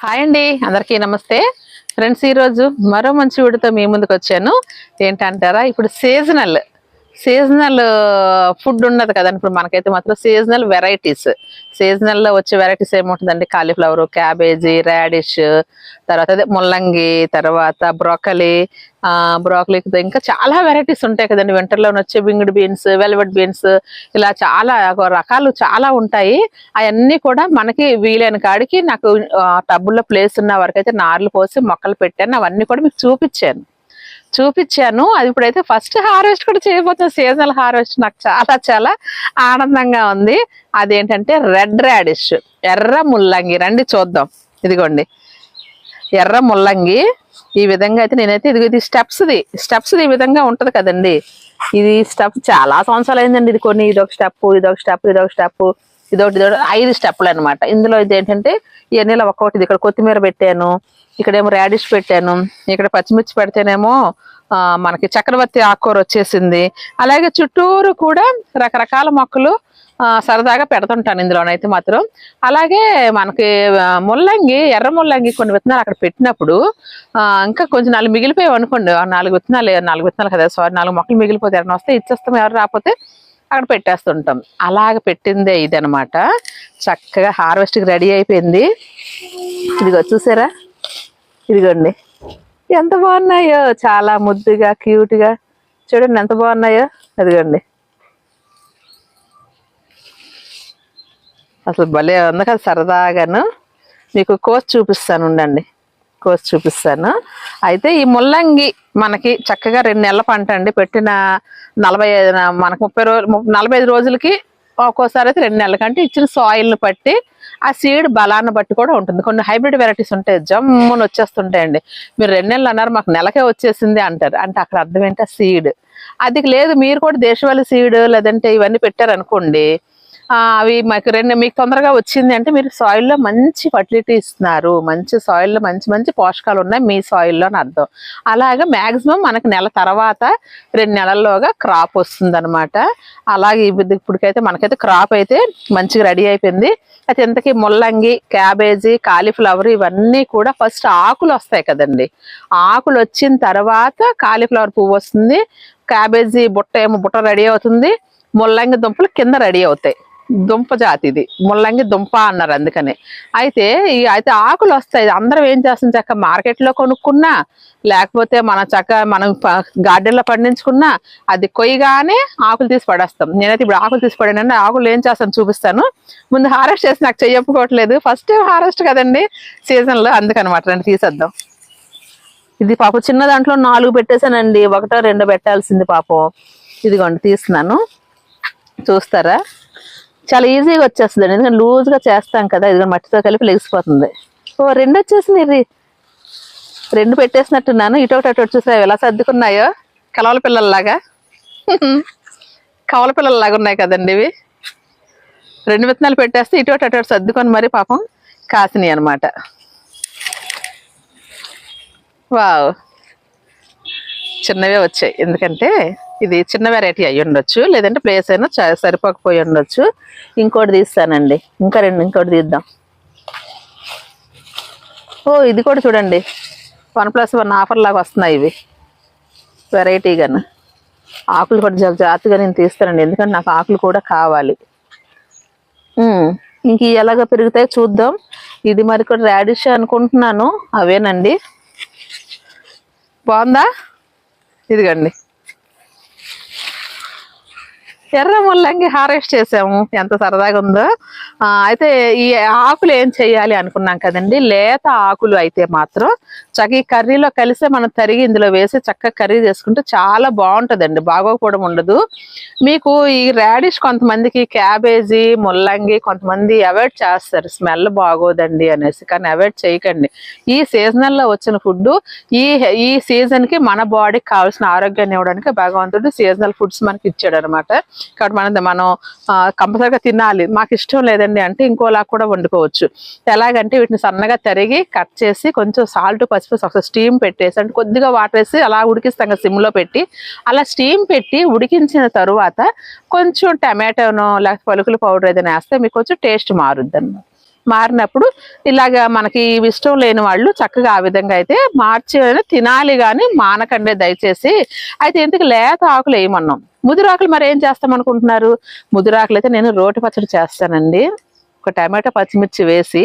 Hi అండి అందరికీ నమస్తే. ఫ్రెండ్స్ ఈరోజు మరో మంచి వీడితో మీ ముందుకు వచ్చాను ఏంటంటారా ఇప్పుడు సీజనల్ సీజనల్ ఫుడ్ uh, ఉన్నది కదండి. ఇప్పుడు మనకైతే మాత్రం సీజనల్ వెరైటీస్ సీజనల్లో వచ్చే వెరైటీస్ ఏముంటుందండి? కాలీఫ్లవర్ క్యాబేజీ రాడిష్ తర్వాత అదే ముల్లంగి తర్వాత బ్రోకలీ బ్రోకలీ ఇంకా చాలా వెరైటీస్ ఉంటాయి కదండి. వింటర్లో వచ్చే వింగ్డ్ బీన్స్ వెల్వెట్ బీన్స్ ఇలా చాలా రకాలు చాలా ఉంటాయి. అవన్నీ కూడా మనకి వీలైన కాడికి నాకు టబ్బుల్లో ప్లేస్ ఉన్న వరకు అయితే నార్లు పోసి మొక్కలు పెట్టాను. అవన్నీ కూడా మీకు చూపించాను. చూపించాను. అది ఇప్పుడైతే ఫస్ట్ హార్వెస్ట్ కూడా చేయబోతున్నా సీజనల్ హార్వెస్ట్ నాకు చాలా చాలా ఆనందంగా ఉంది. అదేంటంటే రెడ్ రాడిష్ ఎర్ర ముల్లంగి. రండి చూద్దాం. ఇదిగోండి. ఎర్ర ముల్లంగి. ఈ విధంగా అయితే నేనైతే ఇది ఇది స్టెప్స్ది స్టెప్స్ది ఈ విధంగా ఉంటుంది కదండి. ఇది స్టెప్ చాలా సంవత్సరాలు అయిందండి ఇది కొన్ని ఇదొక స్టెప్ ఇదొక స్టెప్ ఇదొక స్టెప్ ఇదొకటి ఇదొకటి. ఐదు స్టెప్లు అనమాట ఇందులో ఇది ఏంటంటే ఇవన్నీ ఒక్కొక్కటి ఇక్కడ కొత్తిమీర పెట్టాను. ఇక్కడేమో రాడిష్ పెట్టాను. ఇక్కడ పచ్చిమిర్చి పెడితేనేమో మనకి చక్రవర్తి ఆకుకూర వచ్చేసింది. అలాగే చుట్టూరు కూడా రకరకాల మొక్కలు సరదాగా పెడుతుంటాను ఇందులోనైతే మాత్రం. అలాగే మనకి ముల్లంగి ఎర్ర ముల్లంగి కొన్ని విత్తనాలు అక్కడ పెట్టినప్పుడు ఇంకా కొంచెం నాలుగు మిగిలిపోయావు అనుకోండి. ఆ నాలుగు విత్తనాలు నాలుగు విత్తనాలు కదా సారీ నాలుగు మొక్కలు మిగిలిపోతే ఎవరైనా వస్తే ఇచ్చేస్తాం ఎవరు రాకపోతే అక్కడ పెట్టేస్తుంటాం. అలాగ పెట్టిందే ఇది చక్కగా హార్వెస్ట్కి రెడీ అయిపోయింది. ఇదిగో చూసారా? ఇదిగోండి. ఎంత బాగున్నాయో చాలా ముద్దుగా క్యూట్గా. చూడండి ఎంత బాగున్నాయో అదిగోండి. అసలు భలే ఉంది కదా సరదాగాను. మీకు కోసి చూపిస్తాను ఉండండి. కోసి చూపిస్తాను. అయితే ఈ ముల్లంగి మనకి చక్కగా రెండు నెలల పంట అండి. పెట్టిన నలభై ఐదు మనకు ముప్పై రోజు నలభై ఐదు రోజులకి ఒక్కోసారి అయితే రెండు నెలల కంటే ఇచ్చిన సాయిల్ని బట్టి ఆ సీడ్ బలాన్ని బట్టి కూడా ఉంటుంది. కొన్ని హైబ్రిడ్ వెరైటీస్ ఉంటాయి. జమ్మును వచ్చేస్తుంటాయండి. మీరు రెండు నెలలు అన్నారు మాకు నెలకే వచ్చేసింది అంటారు. అంటే అక్కడ అర్థం ఏంటి? ఆ సీడ్ అది లేదు మీరు కూడా దేశవాళీ సీడ్ లేదంటే ఇవన్నీ పెట్టారనుకోండి అవి మాకు రెండు మీకు తొందరగా వచ్చింది అంటే మీరు సాయిల్లో మంచి ఫర్టిలిటీ ఇస్తున్నారు. మంచి సాయిల్లో మంచి మంచి పోషకాలు ఉన్నాయి మీ సాయిల్లో అని అర్థం. అలాగే మ్యాక్సిమం మనకు నెల తర్వాత రెండు నెలల్లోగా క్రాప్ వస్తుందన్నమాట. అలాగే ఇప్పటికైతే మనకైతే క్రాప్ అయితే మంచిగా రెడీ అయిపోయింది. అయితే ఇంతకీ ముల్లంగి క్యాబేజీ కాలీఫ్లవర్ ఇవన్నీ కూడా ఫస్ట్ ఆకులు వస్తాయి కదండి. ఆకులు వచ్చిన తర్వాత కాలీఫ్లవర్ పువ్వు వస్తుంది. క్యాబేజీ బుట్ట ఏమో బుట్ట రెడీ అవుతుంది. ముల్లంగి దుంపలు కింద రెడీ అవుతాయి. దుంప జాతి ఇది. ముల్లంగి దుంప అన్నారు అందుకని. అయితే ఈ అయితే ఆకులు వస్తాయి. అందరం ఏం చేస్తాం చక్క? మార్కెట్లో కొనుక్కున్నా లేకపోతే మన చక్క మనం గార్డెన్లో పండించుకున్నా అది కొయ్యగానే ఆకులు తీసి పడేస్తాం. నేనైతే ఇప్పుడు ఆకులు తీసి పడానండి ఆకులు ఏం చేస్తాను చూపిస్తాను. ముందు హారెస్ట్ చేసి నాకు చెయ్యప్పుకోవట్లేదు. ఫస్ట్ హారెస్ట్ కదండి సీజన్లో అందుకనమాట. రండి తీసేద్దాం. ఇది పాపం చిన్న దాంట్లో నాలుగు పెట్టేశానండి. ఒకటో రెండో పెట్టాల్సింది పాపం. ఇదిగోండి తీస్తున్నాను. చూస్తారా? చాలా ఈజీగా వచ్చేస్తుంది ఎందుకంటే లూజ్గా చేస్తాం కదా ఇదిగో మట్టితో కలిపి లెగిసిపోతుంది. ఓ రెండు వచ్చేసింది ఇది రెండు పెట్టేసినట్టున్నాను. ఇటు ఒకటి అటు ఒకటి ఎలా సర్దుకున్నాయో? కలవల పిల్లల్లాగా. కవల పిల్లల్లాగా ఉన్నాయి కదండి ఇవి. రెండు విత్తనాలు పెట్టేస్తే ఇటు ఒకటి అటు సర్దుకొని మరి పాపం కాసినాయి అనమాట వావ్. చిన్నవే వచ్చాయి. ఎందుకంటే ఇది చిన్న వెరైటీ అయి ఉండొచ్చు. లేదంటే ప్లేస్ అయినా చ- సరిపోకపోయి ఉండొచ్చు. ఇంకోటి తీస్తానండి. ఇంకా రెండు ఇంకోటి తీద్దాం. ఓ ఇది కూడా చూడండి. వన్ ప్లస్ వన్ ఆఫర్ లాగా వస్తున్నాయి ఇవి. వెరైటీగాను ఆకులు కూడా చాలా జాగ్రత్తగా నేను తీస్తానండి. ఎందుకంటే నాకు ఆకులు కూడా కావాలి. ఇంక ఎలాగ పెరుగుతాయో చూద్దాం. ఇది మరి కూడా రాడిష్ అనుకుంటున్నాను. అవేనండి. బాగుందా? ఇదిగండి. ఎర్ర ముల్లంగి హార్వెస్ట్ చేసాము. ఎంత సరదాగా ఉందో. అయితే ఈ ఆకులు ఏం చేయాలి అనుకున్నాం కదండి? లేత ఆకులు అయితే మాత్రం చక్క ఈ కర్రీలో కలిసి మనం తరిగి ఇందులో వేసి చక్కగా కర్రీ చేసుకుంటే చాలా బాగుంటుందండి. బాగోకపోవడం ఉండదు. మీకు ఈ రాడిష్ కొంతమందికి క్యాబేజీ ముల్లంగి కొంతమంది అవాయిడ్ చేస్తారు. స్మెల్ బాగోదండి అనేసి. కానీ అవాయిడ్ చేయకండి. ఈ సీజనల్లో వచ్చిన ఫుడ్ ఈ ఈ సీజన్కి మన బాడీకి కావాల్సిన ఆరోగ్యాన్ని ఇవ్వడానికి భగవంతుడు సీజనల్ ఫుడ్స్ మనకి ఇచ్చాడు అనమాట కాబట్టి మనం మనం కంపల్సరీగా తినాలి. మాకు ఇష్టం లేదండి. అంటే ఇంకోలా కూడా వండుకోవచ్చు. ఎలాగంటే వీటిని సన్నగా తరిగి కట్ చేసి కొంచెం సాల్ట్ పసుపు ఒకసారి స్టీమ్ పెట్టేసి అంటే కొద్దిగా వాటర్ వేసి అలా ఉడికిస్తాం కదా సిమ్లో పెట్టి. అలా స్టీమ్ పెట్టి ఉడికించిన తరువాత కొంచెం టమాటోనో లేకపోతే పలుకుల పౌడర్ ఏదైనా వేస్తే మీకు కొంచెం టేస్ట్ మారుద్ది మారినప్పుడు ఇలాగా మనకి ఇష్టం లేని వాళ్ళు చక్కగా ఆ విధంగా అయితే మార్చి తినాలి కానీ మానకండే దయచేసి. అయితే ఎందుకు లేత ఆకులు వేయమన్నాం. ముదిరాకులు మరి ఏం చేస్తాం అనుకుంటున్నారు? ముదిరాకులు అయితే నేను రోటి పచ్చడి చేస్తానండి. ఒక టమాటా పచ్చిమిర్చి వేసి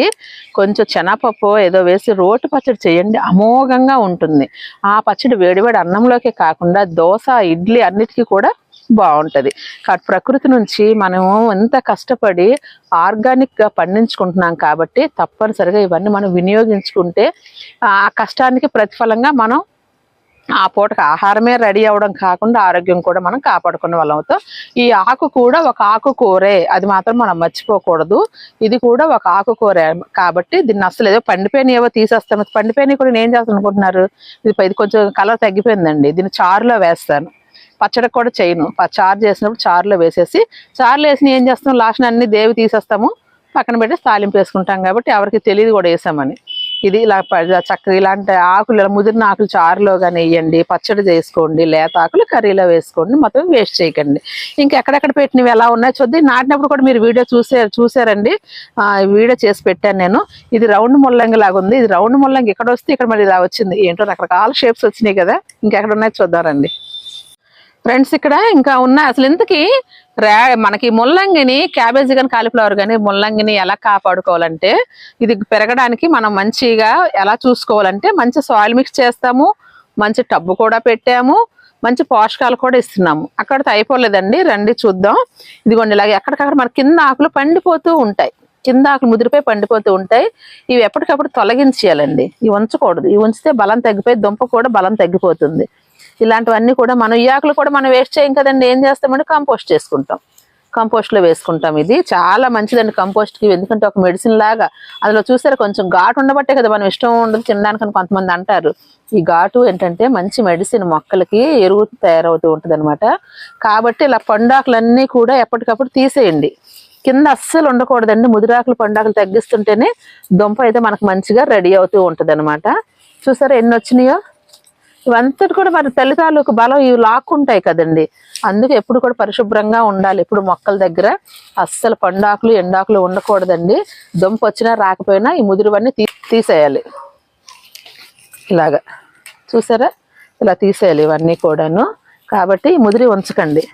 కొంచెం శనగపప్పు ఏదో వేసి రోటి పచ్చడి చేయండి. అమోఘంగా ఉంటుంది. ఆ పచ్చడి వేడివేడి అన్నంలోకే కాకుండా దోశ ఇడ్లీ అన్నిటికీ కూడా బాగుంటుంది. కాబట్టి ప్రకృతి నుంచి మనము ఎంత కష్టపడి ఆర్గానిక్గా పండించుకుంటున్నాం కాబట్టి తప్పనిసరిగా ఇవన్నీ మనం వినియోగించుకుంటే ఆ కష్టానికి ప్రతిఫలంగా మనం ఆ పూటకు ఆహారమే రెడీ అవ్వడం కాకుండా ఆరోగ్యం కూడా మనం కాపాడుకునే వాళ్ళం. అవుతాం ఈ ఆకు కూడా ఒక ఆకుకూరే అది మాత్రం మనం మర్చిపోకూడదు. ఇది కూడా ఒక ఆకుకూరే కాబట్టి దీన్ని అసలు ఏదో పండిపోయిన ఏవో తీసేస్తాను. పండిపోయినవి కూడా నేను ఏం చేస్తాను అనుకుంటున్నారు? ఇది ఇది కొంచెం కలర్ తగ్గిపోయిందండి. దీన్ని చారులో వేస్తాను. పచ్చడి కూడా చేయను. ప- చారు చేసినప్పుడు చారులో వేసేసి చారులో వేసి ఏం చేస్తాం లాస్ట్ అన్ని దేవి తీసేస్తాము. పక్కన పెట్టి తాలింపు వేసుకుంటాం కాబట్టి ఎవరికి తెలియదు కూడా వేసామని. ఇది ఇలా ప- చక్కగా ఇలాంటి ఆకులు ఇలా ముదిరిన ఆకులు చారులో కానీ వేయండి పచ్చడి చేసుకోండి లేత ఆకులు కర్రీలో వేసుకోండి మొత్తం వేస్ట్ చేయకండి. ఇంకా ఎక్కడెక్కడ పెట్టినవి ఎలా ఉన్నాయో చూద్ది. నాటినప్పుడు కూడా మీరు వీడియో చూసే చూసారండి. వీడియో చేసి పెట్టాను నేను. ఇది రౌండ్ ముల్లంగి లాగా ఉంది. ఇది రౌండ్ ముల్లంగి ఇక్కడ వస్తే ఇక్కడ మరి ఇలా వచ్చింది. ఏంటో రకరకాల షేప్స్ వచ్చినాయి కదా. ఇంకెక్కడ ఉన్నాయో చూద్దారండి ఫ్రెండ్స్ ఇక్కడ ఇంకా ఉన్న అసలు ఇంతకీ రా మనకి ముల్లంగిని క్యాబేజీ కానీ కాలీఫ్లవర్ కానీ ముల్లంగిని ఎలా కాపాడుకోవాలంటే ఇది పెరగడానికి మనం మంచిగా ఎలా చూసుకోవాలంటే మంచి సాయిల్ మిక్స్ చేస్తాము మంచి టబ్బు కూడా పెట్టాము మంచి పోషకాలు కూడా ఇస్తున్నాము. అక్కడితో అయిపోలేదండి రండి చూద్దాం. ఇదిగోండి ఇలాగే ఎక్కడికక్కడ మన కింద ఆకులు పండిపోతూ ఉంటాయి. కింద ఆకులు ముదిరిపోయి పండిపోతూ ఉంటాయి. ఇవి ఎప్పటికప్పుడు తొలగించేయాలండి. ఇవి ఉంచకూడదు. ఇవి ఉంచితే బలం తగ్గిపోయి దుంప కూడా బలం తగ్గిపోతుంది. ఇలాంటివన్నీ కూడా మనం ఈ ఆకులు కూడా మనం వేస్ట్ చేయం కదండి. ఏం చేస్తామంటే కంపోస్ట్ చేసుకుంటాం. కంపోస్ట్లో వేసుకుంటాం ఇది. చాలా మంచిదండి కంపోస్ట్కి ఎందుకంటే ఒక మెడిసిన్ లాగా. అందులో చూసారా కొంచెం ఘాటు ఉండబట్టే కదా మనం ఇష్టం ఉండదు తినడానికి అని కొంతమంది అంటారు. ఈ ఘాటు ఏంటంటే మంచి మెడిసిన్ మొక్కలకి ఎరువు తయారవుతూ ఉంటుంది కాబట్టి ఇలా పండాకులన్నీ కూడా ఎప్పటికప్పుడు తీసేయండి. కింద అస్సలు ఉండకూడదండి. ముదిరాకులు పండాకులు తగ్గిస్తుంటేనే దుంప అయితే మనకు మంచిగా రెడీ అవుతూ ఉంటది చూసారా ఎన్ని వచ్చినాయో? ఇవంతటి కూడా మరి తల్లి తాలూకు బలం ఇవి లాక్కుంటాయి కదండి. అందుకే ఎప్పుడు కూడా పరిశుభ్రంగా ఉండాలి. ఎప్పుడు మొక్కల దగ్గర అస్సలు పండాకులు ఎండాకులు ఉండకూడదండి. దుంప వచ్చినా రాకపోయినా ఈ ముదిరివన్నీ తీ తీసేయాలి. ఇలాగా. చూసారా? ఇలా తీసేయాలి ఇవన్నీ కూడాను. కాబట్టి ఈ ముదిరి ఉంచకండి.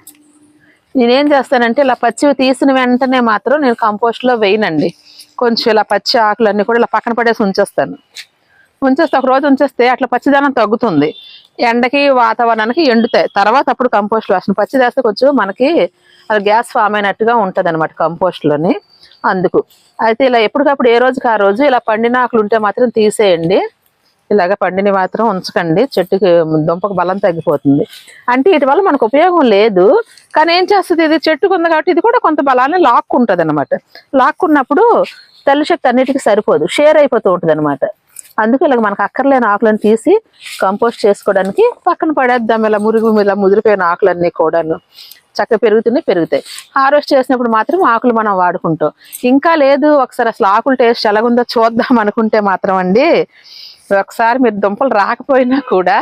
నేనేం చేస్తానంటే ఇలా పచ్చివి తీసిన వెంటనే మాత్రం నేను కంపోస్ట్లో వేయనండి. కొంచెం ఇలా పచ్చి ఆకులన్నీ కూడా ఇలా పక్కన పడేసి ఉంచేస్తాను. ఉంచేస్తే ఒక రోజు ఉంచేస్తే అట్లా పచ్చిదనం తగ్గుతుంది. ఎండకి వాతావరణానికి ఎండుతాయి. తర్వాత అప్పుడు కంపోస్ట్ వేస్తాను పచ్చి వేస్తే కొంచెం మనకి అది గ్యాస్ ఫామ్ అయినట్టుగా ఉంటుంది అనమాట కంపోస్ట్లోని. అందుకు. అయితే ఇలా ఎప్పటికప్పుడు ఏ రోజుకి ఆ రోజు ఇలా పండిన ఆకులు ఉంటే మాత్రం తీసేయండి. ఇలాగ పండిని మాత్రం ఉంచకండి. చెట్టుకి దుంపకు బలం తగ్గిపోతుంది. అంటే వీటి వల్ల మనకు ఉపయోగం లేదు. కానీ ఏం చేస్తుంది? ఇది చెట్టుకు ఉంది కాబట్టి ఇది కూడా కొంత బలాన్ని లాక్కుంటుంది అనమాట లాక్కున్నప్పుడు తల్లి శక్తి అన్నిటికీ సరిపోదు. షేర్ అయిపోతూ ఉంటుంది అనమాట అందుకే ఇలా మనకు అక్కర్లేని ఆకులను తీసి కంపోస్ట్ చేసుకోవడానికి పక్కన పడేద్దాం ఇలా మురుగు ఇలా ముదిరిపోయిన ఆకులన్నీ కూడాను. చక్కగా పెరుగుతున్నాయి పెరుగుతాయి. హార్వెస్ట్ చేసినప్పుడు మాత్రం ఆకులు మనం వాడుకుంటాం. ఇంకా లేదు ఒకసారి అసలు ఆకుల టేస్ట్ ఎలాగుందో చూద్దాం అనుకుంటే మాత్రం అండి. ఒకసారి మీరు దుంపలు రాకపోయినా కూడా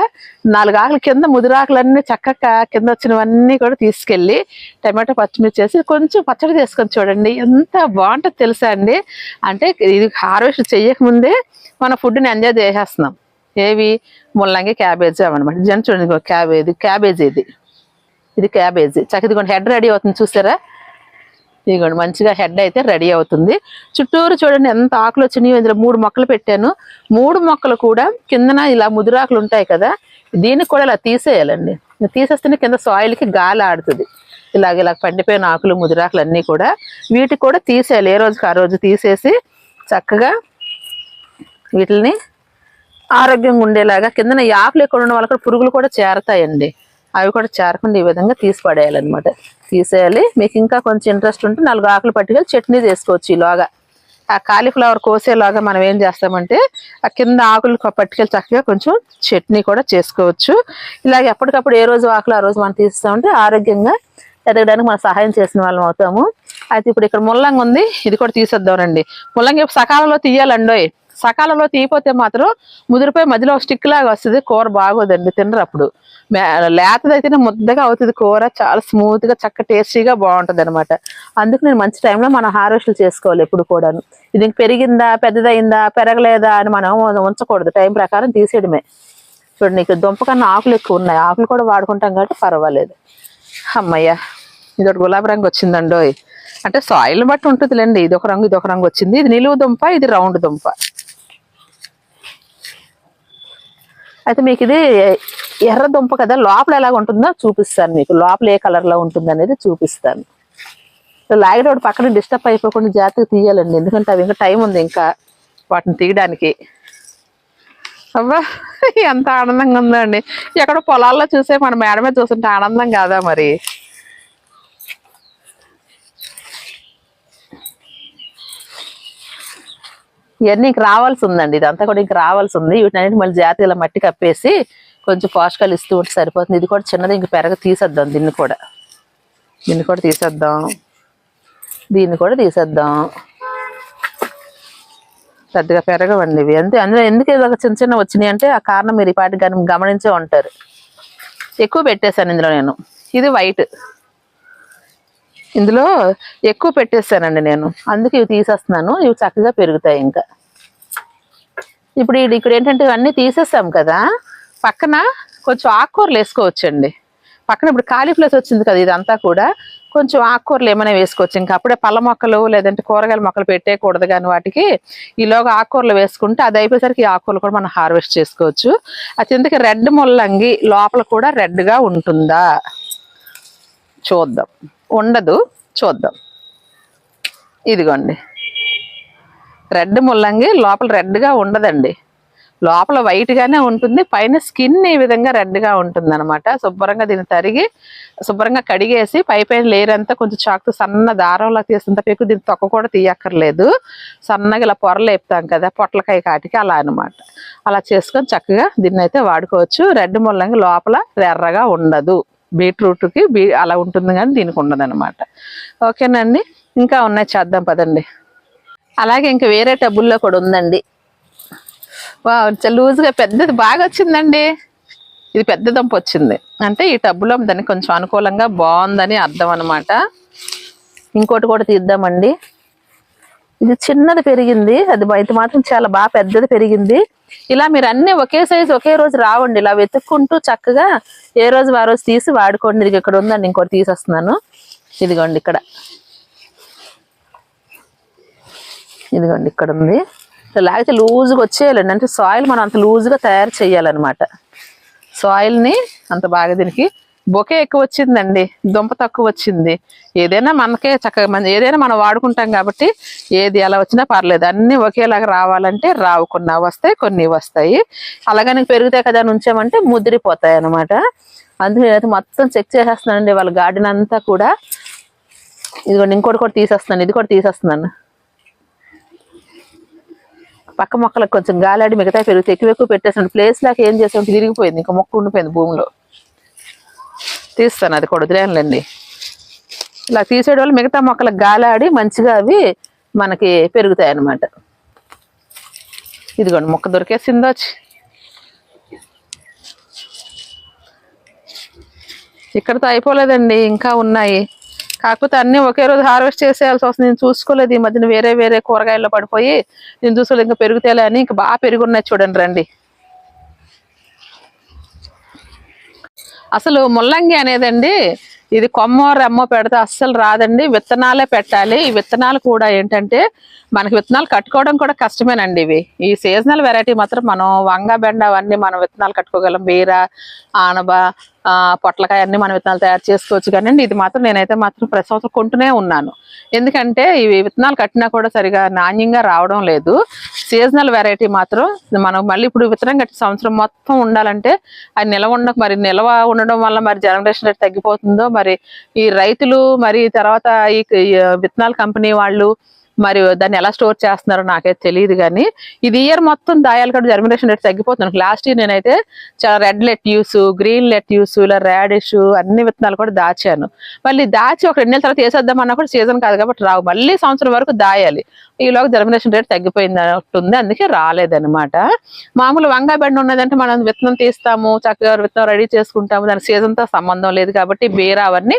నాలుగు ఆకులు కింద ముదిరాకులన్నీ చక్కగా కింద వచ్చినవన్నీ కూడా తీసుకెళ్ళి టమాటో పచ్చిమిర్చి వేసి కొంచెం పచ్చడి చేసుకొని చూడండి. ఎంత బాగుంటుంది తెలుసా అండి? అంటే ఇది హార్వెస్ట్ చేయకముందే మన ఫుడ్ని ఎంజాయ్ చేసేస్తున్నాం. ఏవి? ముల్లంగి క్యాబేజీ అవన్నమాట జన్ చూడండి క్యాబేజీ క్యాబేజీ ఇది. ఇది క్యాబేజీ. చక్కది ఇదిగోండి హెడ్ రెడీ అవుతుంది చూసారా? ఇదిగోండి మంచిగా హెడ్ అయితే రెడీ అవుతుంది. చుట్టూరు చూడండి ఎంత ఆకులు వచ్చినాయో. ఇందులో మూడు మొక్కలు పెట్టాను. మూడు మొక్కలు కూడా కిందన ఇలా ముదురాకులు ఉంటాయి కదా. దీనికి కూడా ఇలా తీసేయాలండి. తీసేస్తేనే కింద సాయిల్కి గాలి ఆడుతుంది. ఇలాగ ఇలా పండిపోయిన ఆకులు ముదిరాకులు అన్నీ కూడా వీటికి కూడా తీసేయాలి. ఏ రోజుకి ఆ రోజు తీసేసి చక్కగా వీటిని ఆరోగ్యంగా ఉండేలాగా కిందన ఈ ఆకులు ఎక్కువ ఉండడం వాళ్ళకి కూడా పురుగులు కూడా చేరతాయండి. అవి కూడా చేరకుండా ఈ విధంగా తీసి పడేయాలన్నమాట. తీసేయాలి. మీకు ఇంకా కొంచెం ఇంట్రెస్ట్ ఉంటే నాలుగు ఆకులు పట్టుకెళ్ళి చట్నీ చేసుకోవచ్చు ఈలోగా. ఆ కాలీఫ్లవర్ కోసేలాగా మనం ఏం చేస్తామంటే ఆ కింద ఆకులు పట్టుకెళ్ళి చక్కగా కొంచెం చట్నీ కూడా చేసుకోవచ్చు. ఇలాగ ఎప్పటికప్పుడు ఏ రోజు ఆకులు ఆ రోజు మనం తీస్తామంటే ఆరోగ్యంగా ఎదగడానికి మనం సహాయం చేసిన వాళ్ళం అవుతాము. అయితే ఇప్పుడు ఇక్కడ ముల్లంగి ఉంది. ఇది కూడా తీసేద్దామండి ముల్లంగి సకాలంలో తీయాలండోయ్. సకాలంలో తీయపోతే మాత్రం ముదిరిపోయి మధ్యలో ఒక స్టిక్ లాగా వస్తుంది కూర బాగోదండి తినరు అప్పుడు. మే- లేతదైతేనే ముద్దగా అవుతుంది కూర చాలా స్మూత్గా చక్క టేస్టీగా బాగుంటుంది అనమాట అందుకు నేను మంచి టైంలో మనం హార్వెస్ట్లు చేసుకోవాలి ఎప్పుడు కూడాను. ఇది ఇంక పెరిగిందా పెద్దదైందా పెరగలేదా అని మనం ఉంచకూడదు. టైం ప్రకారం తీసేయడమే. చూడండి నీకు దుంప కన్నా ఆకులు ఎక్కువ ఉన్నాయి. ఆకులు కూడా వాడుకుంటాం కాబట్టి పర్వాలేదు. అమ్మయ్య ఇది ఒకటి గులాబీ రంగు వచ్చిందండోయ్ అంటే సాయిల్ బట్టి ఉంటుందిలేండి. ఇది ఒక రంగు ఇది ఒక రంగు వచ్చింది. ఇది నిలువు దుంప ఇది రౌండ్ దుంప. అయితే మీకు ఇది ఎర్ర దుంప కదా లోపల ఎలాగ ఉంటుందో చూపిస్తాను మీకు. లోపల ఏ కలర్లో ఉంటుంది అనేది చూపిస్తాను. లాగేట ఒకటి పక్కన డిస్టర్బ్ అయిపోకుండా జాగ్రత్తగా తీయాలండి. ఎందుకంటే అవి ఇంకా టైం ఉంది ఇంకా వాటిని తీయడానికి. అబ్బా ఎంత ఆనందంగా ఉందో అండి ఎక్కడో పొలాల్లో చూసే మన మేడ మీద చూస్తుంటే ఆనందం కాదా మరి? ఇవన్నీ ఇంక రావాల్సి ఉందండి. ఇదంతా కూడా ఇంక రావాల్సి ఉంది. వీటిని మళ్ళీ జాతి మట్టి కప్పేసి కొంచెం పోషకాలు ఇస్తూ ఉంటే సరిపోతుంది. ఇది కూడా చిన్నది ఇంక పెరగ తీసేద్దాం. దీన్ని కూడా. దీన్ని కూడా తీసేద్దాం. దీన్ని కూడా తీసేద్దాం. పెద్దగా పెరగవండి ఇవి. అంతే. అందులో ఎందుకు ఇలాగ చిన్న చిన్న వచ్చినాయి అంటే ఆ కారణం మీరు ఈ పాటికి గమనించే ఉంటారు. ఎక్కువ పెట్టేశాను ఇందులో నేను. ఇది వైట్. ఇందులో ఎక్కువ పెట్టేస్తానండి నేను. అందుకే ఇవి తీసేస్తున్నాను. ఇవి చక్కగా పెరుగుతాయి ఇంకా. ఇప్పుడు ఇక్కడ ఏంటంటే ఇవన్నీ తీసేస్తాం కదా. పక్కన కొంచెం ఆకుకూరలు వేసుకోవచ్చండి. పక్కన ఇప్పుడు ఖాళీ ప్లేస్ వచ్చింది కదా ఇదంతా కూడా. కొంచెం ఆకుకూరలు ఏమైనా వేసుకోవచ్చు. ఇంకా అప్పుడే పళ్ళ మొక్కలు లేదంటే కూరగాయల మొక్కలు పెట్టేయకూడదు కానీ వాటికి ఈలోగా ఆకుకూరలు వేసుకుంటే అది అయిపోయేసరికి ఈ ఆకుకూరలు కూడా మనం హార్వెస్ట్ చేసుకోవచ్చు. అది ఇందుకే రెడ్ ముల్లంగి లోపల కూడా రెడ్గా ఉంటుందా? చూద్దాం. ఉండదు. చూద్దాం. ఇదిగోండి. రెడ్ ముల్లంగి లోపల రెడ్గా ఉండదండి. లోపల వైట్గానే ఉంటుంది. పైన స్కిన్ ఈ విధంగా రెడ్గా ఉంటుంది అనమాట శుభ్రంగా దీన్ని తరిగి శుభ్రంగా కడిగేసి పై పైన లేయర్ అంతా కొంచెం చాకుతో సన్న దారంలా తీస్తుంటే ఎక్కువ దీన్ని తొక్క కూడా తీయక్కర్లేదు. సన్నగా ఇలా పొరలు వేపుతాం కదా పొట్లకాయ కాటికి అలా అనమాట అలా చేసుకొని చక్కగా దీన్ని అయితే వాడుకోవచ్చు. రెడ్ ముల్లంగి లోపల ఎర్రగా ఉండదు. బీట్రూట్కి బీ అలా ఉంటుంది కానీ దీనికి ఉండదు అనమాట ఓకేనండి? ఇంకా ఉన్నాయి చేద్దాం పదండి. అలాగే ఇంకా వేరే టబ్బుల్లో కూడా ఉందండి. వా లూజ్గా పెద్దది బాగా వచ్చిందండి. ఇది పెద్ద దంప వచ్చింది. అంటే ఈ టబ్బులో దానికి కొంచెం అనుకూలంగా బాగుందని అర్థం అనమాట ఇంకోటి కూడా తీద్దామండి. ఇది చిన్నది పెరిగింది. అది బయట మాత్రం చాలా బాగా పెద్దది పెరిగింది. ఇలా మీరు అన్ని ఒకే సైజు ఒకే రోజు రావండి. ఇలా వెతుక్కుంటూ చక్కగా ఏ రోజు ఆ రోజు తీసి వాడుకోండి. ఇది ఇక్కడ ఉందండి. ఇంకోటి తీసేస్తున్నాను. ఇదిగోండి ఇక్కడ. ఇదిగోండి ఇక్కడ ఉంది. లేకపోతే లూజ్గా వచ్చేయాలండి. అంటే సాయిల్ మనం అంత లూజ్గా తయారు చేయాలన్నమాట. సాయిల్ని అంత బాగా దీనికి బొకే ఎక్కువ వచ్చిందండి దుంప తక్కువ వచ్చింది ఏదైనా మనకే చక్కగా మన ఏదైనా మనం వాడుకుంటాం కాబట్టి ఏది ఎలా వచ్చినా పర్లేదు. అన్నీ ఒకేలాగా రావాలంటే రావు కొన్ని వస్తాయి కొన్ని వస్తాయి. అలాగని పెరుగుతాయి కదా అని ఉంచామంటే ముదిరిపోతాయి అనమాట అందుకే నేనైతే మొత్తం చెక్ చేసేస్తున్నానండి వాళ్ళ గార్డెన్ అంతా కూడా. ఇదిగోండి ఇంకోటి కూడా తీసేస్తున్నాను ఇది కూడా తీసేస్తున్నాను. పక్క మొక్కలకు కొంచెం గాలాడి మిగతా పెరుగుతాయి. ఎక్కువ ఎక్కువ పెట్టేసాను ప్లేస్ లాగా ఏం చేసాం తిరిగిపోయింది ఇంకా మొక్క ఉండిపోయింది భూమిలో. తీస్తాను అది కూడా వదిలేనులేండి ఇలా తీసేయడం వల్ల మిగతా మొక్కలకు గాలాడి మంచిగా అవి మనకి పెరుగుతాయి అన్నమాట ఇదిగోండి మొక్క దొరికేసిందో ఇక్కడతో అయిపోలేదండి ఇంకా ఉన్నాయి. కాకపోతే అన్నీ ఒకే రోజు హార్వెస్ట్ చేసేయాల్సి వస్తుంది. నేను చూసుకోలేదు ఈ మధ్యన వేరే వేరే కూరగాయల్లో పడిపోయి నేను చూసుకోలేదు ఇంకా పెరుగుతాయి అని ఇంకా బాగా పెరుగున్నాయి చూడండి రండి. అసలు ముల్లంగి అనేదండి ఇది కొమ్మో రెమ్మో పెడితే అస్సలు రాదండి. విత్తనాలే పెట్టాలి. ఈ విత్తనాలు కూడా ఏంటంటే మనకి విత్తనాలు కట్టుకోవడం కూడా కష్టమేనండి ఇవి. ఈ సీజనల్ వెరైటీ మాత్రం మనం వంగ బెండ అవన్నీ మనం విత్తనాలు కట్టుకోగలం. బీర ఆనబ పొట్లకాయ అన్ని మనం విత్తనాలు తయారు చేసుకోవచ్చు కానీ ఇది మాత్రం నేనైతే మాత్రం ప్రతి సంవత్సరం కొంటూనే ఉన్నాను. ఎందుకంటే ఇవి విత్తనాలు కట్టినా కూడా సరిగా నాణ్యంగా రావడం లేదు. సీజనల్ వెరైటీ మాత్రం మనం మళ్ళీ ఇప్పుడు విత్తనం కట్టి సంవత్సరం మొత్తం ఉండాలంటే అది నిలవ ఉండ మరి నిల్వ ఉండడం వల్ల మరి జనరేషన్ రేట్ తగ్గిపోతుందో మరి ఈ రైతులు మరి తర్వాత ఈ ఈ విత్తనాల కంపెనీ వాళ్ళు మరి దాన్ని ఎలా స్టోర్ చేస్తున్నారో నాకైతే తెలియదు కానీ ఇది ఇయర్ మొత్తం దాయాలు కూడా జర్మినేషన్ రేట్ తగ్గిపోతున్నాను లాస్ట్ ఇయర్ నేనైతే చాలా రెడ్ లెట్యూస్ గ్రీన్ లెట్యూస్ ఇలా రాడిష్ అన్ని విత్తనాలు కూడా దాచాను. మళ్ళీ దాచి ఒక రెండు నెలల తర్వాత వేసేద్దామన్నా కూడా సీజన్ కాదు కాబట్టి రావు. మళ్ళీ సంవత్సరం వరకు దాయాలి. ఈలోగా జర్మినేషన్ రేట్ తగ్గిపోయింది అందుకే రాలేదన్నమాట. మామూలు వంగా బెండ ఉన్నదంటే మనం విత్తనం తీస్తాము చక్కగా విత్తనం రెడీ చేసుకుంటాము దాని సీజన్తో సంబంధం లేదు కాబట్టి బీర అవన్నీ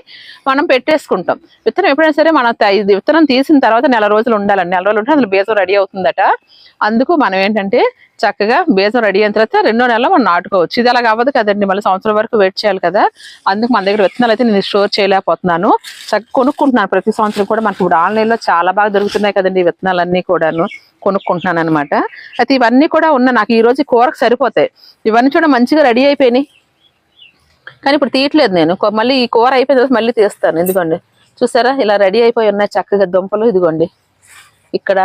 మనం పెట్టేసుకుంటాం. విత్తనం ఎప్పుడైనా సరే మనం విత్తనం తీసిన తర్వాత నెల రోజులు ఉండాలండి. నెల రోజులు ఉంటే అందులో బీజం రెడీ అవుతుందట. అందుకు మనం ఏంటంటే చక్కగా బీజం రెడీ అయిన తర్వాత రెండో నెలలో మనం నాటుకోవచ్చు. ఇది అలాగ అవ్వదు కదండి. మళ్ళీ సంవత్సరం వరకు వెయిట్ చేయాలి కదా. అందుకు మన దగ్గర విత్తనాలు అయితే నేను స్టోర్ చేయలేకపోతున్నాను. చక్కగా కొనుక్కుంటున్నాను. ప్రతి సంవత్సరం కూడా మనకి ఇప్పుడు ఆన్లైన్లో చాలా బాగా దొరుకుతున్నాయి కదండి విత్తనాలన్నీ కూడాను. కొనుక్కుంటున్నాను అనమాట అయితే ఇవన్నీ కూడా ఉన్న నాకు ఈ రోజు కూరకు సరిపోతాయి. ఇవన్నీ చూడ మంచిగా రెడీ అయిపోయినాయి. కానీ ఇప్పుడు తీయట్లేదు నేను. మళ్ళీ ఈ కూర అయిపోయిన తర్వాత మళ్ళీ తీస్తాను. ఇదిగోండి చూసారా? ఇలా రెడీ అయిపోయి ఉన్నాయి చక్కగా దుంపలు. ఇదిగోండి. ఇక్కడ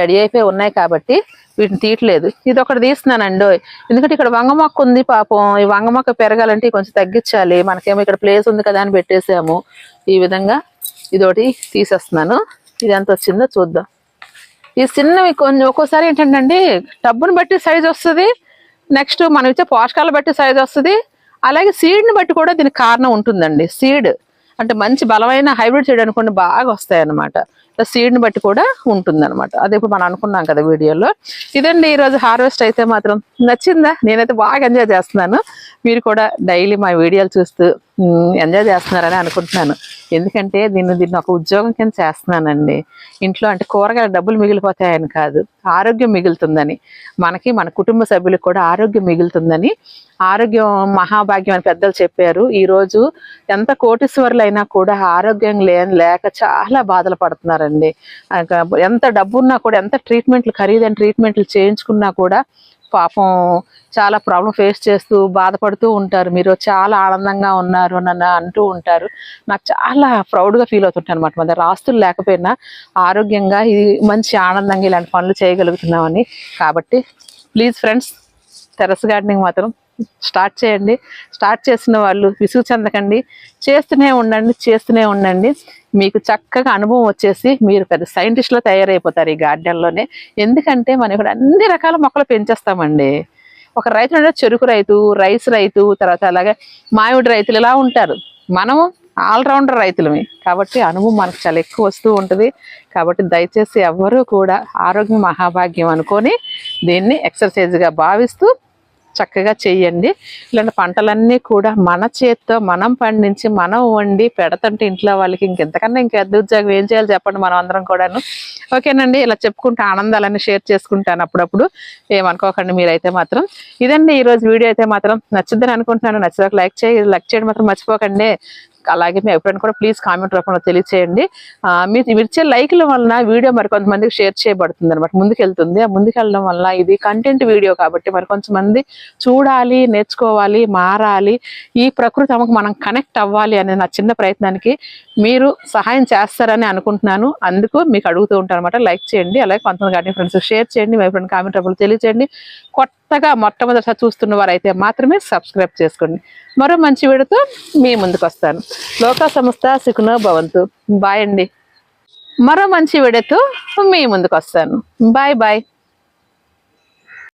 రెడీ అయిపోయి ఉన్నాయి కాబట్టి వీటిని తీయట్లేదు. ఇది ఒకటి తీస్తున్నానండి. ఎందుకంటే ఇక్కడ వంగ మొక్క ఉంది పాపం. ఈ వంగ మొక్క పెరగాలంటే కొంచెం తగ్గించాలి. మనకేమో ఇక్కడ ప్లేస్ ఉంది కదా అని పెట్టేసాము. ఈ విధంగా ఇదొకటి తీసేస్తున్నాను. ఇది ఎంత వచ్చిందో చూద్దాం. ఈ చిన్నవి కొంచెం ఒక్కోసారి ఏంటంటే డబ్బును బట్టి సైజ్ వస్తుంది. నెక్స్ట్ మనం ఇచ్చే పోషకాలు బట్టి సైజ్ వస్తుంది. అలాగే సీడ్ని బట్టి కూడా దీనికి కారణం ఉంటుందండి. సీడ్ అంటే మంచి బలమైన హైబ్రిడ్ సీడ్ అనుకోండి బాగా వస్తాయి అన్నమాట సీడ్ని బట్టి కూడా ఉంటుందన్నమాట. అదే ఇప్పుడు మనం అనుకున్నాం కదా వీడియోలో. ఇదండి ఈరోజు హార్వెస్ట్ అయితే మాత్రం నచ్చిందా? నేనైతే బాగా ఎంజాయ్ చేస్తున్నాను. మీరు కూడా డైలీ మా వీడియోలు చూస్తూ ఎంజాయ్ చేస్తున్నారని అనుకుంటున్నాను. ఎందుకంటే దీన్ని దీన్ని ఒక ఉద్యోగం కింద చేస్తున్నానండి. ఇంట్లో అంటే కూరగాయల డబ్బులు మిగిలిపోతాయని కాదు ఆరోగ్యం మిగులుతుందని. మనకి మన కుటుంబ సభ్యులకు కూడా ఆరోగ్యం మిగులుతుందని ఆరోగ్యం మహాభాగ్యం అని పెద్దలు చెప్పారు. ఈరోజు ఎంత కోటీశ్వరులైనా కూడా ఆరోగ్యం లేని లేక చాలా బాధలు పడుతున్నారండి. ఎంత డబ్బు ఉన్నా కూడా ఎంత ట్రీట్మెంట్లు ఖరీదైన ట్రీట్మెంట్లు చేయించుకున్నా కూడా పాపం చాలా ప్రాబ్లం ఫేస్ చేస్తూ బాధపడుతూ ఉంటారు. మీరు చాలా ఆనందంగా ఉన్నారు నన్ను అంటూ ఉంటారు. నాకు చాలా ప్రౌడ్గా ఫీల్ అవుతుంటాను అనమాట మన రాస్తులు లేకపోయినా ఆరోగ్యంగా ఇది మంచి ఆనందంగా ఇలాంటి పనులు చేయగలుగుతున్నామని. కాబట్టి ప్లీజ్ ఫ్రెండ్స్ టెరస్ గార్డెనింగ్ మాత్రం స్టార్ట్ చేయండి. స్టార్ట్ చేసిన వాళ్ళు విసుగు చెందకండి. చేస్తూనే ఉండండి చేస్తూనే ఉండండి. మీకు చక్కగా అనుభవం వచ్చేసి మీరు పెద్ద సైంటిస్ట్లో తయారైపోతారు ఈ గార్డెన్లోనే. ఎందుకంటే మనం ఇక్కడ అన్ని రకాల మొక్కలు పెంచేస్తామండి. ఒక రైతు అంటే చెరుకు రైతు రైస్ రైతు తర్వాత అలాగే మామిడి రైతులు ఇలా ఉంటారు. మనము ఆల్రౌండర్ రైతులమే. కాబట్టి అనుభవం మనకు చాలా ఎక్కువ వస్తూ ఉంటుంది. కాబట్టి దయచేసి ఎవ్వరూ కూడా ఆరోగ్యం మహాభాగ్యం అనుకొని దీన్ని ఎక్సర్సైజ్గా భావిస్తూ చక్కగా చెయ్యండి ఇలాంటి పంటలన్నీ కూడా మన చేత్తో మనం పండించి మనం వండి పెడతంటే ఇంట్లో వాళ్ళకి ఇంకెంతకన్నా ఇంకా ఉద్యోగం ఏం చేయాలి చెప్పండి మనం అందరం కూడాను. ఓకేనండి ఇలా చెప్పుకుంటూ ఆనందాలన్నీ షేర్ చేసుకుంటాను అప్పుడప్పుడు. ఏమనుకోకండి మీరైతే మాత్రం. ఇదండి ఈ రోజు వీడియో అయితే మాత్రం నచ్చుద్దని అనుకుంటున్నాను. నచ్చదాక లైక్ చేయి లైక్ చేయడం మాత్రం మర్చిపోకండి. అలాగే మీ అభిప్రాయం కూడా ప్లీజ్ కామెంట్ రూపంలో తెలియచేయండి. ఆ, మీరు ఇచ్చే లైక్ల వలన వీడియో మరి కొంతమందికి షేర్ చేయబడుతుంది అనమాట ముందుకెళ్తుంది. ఆ ముందుకెళ్ళడం వల్ల ఇది కంటెంట్ వీడియో కాబట్టి మరి కొంతమంది చూడాలి నేర్చుకోవాలి మారాలి. ఈ ప్రకృతి అమ్మకు మనం కనెక్ట్ అవ్వాలి అనే నా చిన్న ప్రయత్నానికి మీరు సహాయం చేస్తారని అనుకుంటున్నాను. అందుకు మీకు అడుగుతూ ఉంటాను అనమాట లైక్ చేయండి. అలాగే కొంతమంది గార్డెన్ ఫ్రెండ్స్ షేర్ చేయండి. మీ ఫ్రెండ్ కామెంట్ రూపంలో తెలియచేయండి. కొత్తగా మొట్టమొదటిసారి చూస్తున్న వారైతే మాత్రమే సబ్స్క్రైబ్ చేసుకోండి. మరో మంచి వీడితో మీ ముందుకు వస్తాను. లోక సంస్థ సుఖనో భవంతు. బాయ్ అండి. మరో మంచి వీడియోతో మీ ముందుకు వస్తాను. Bye bye.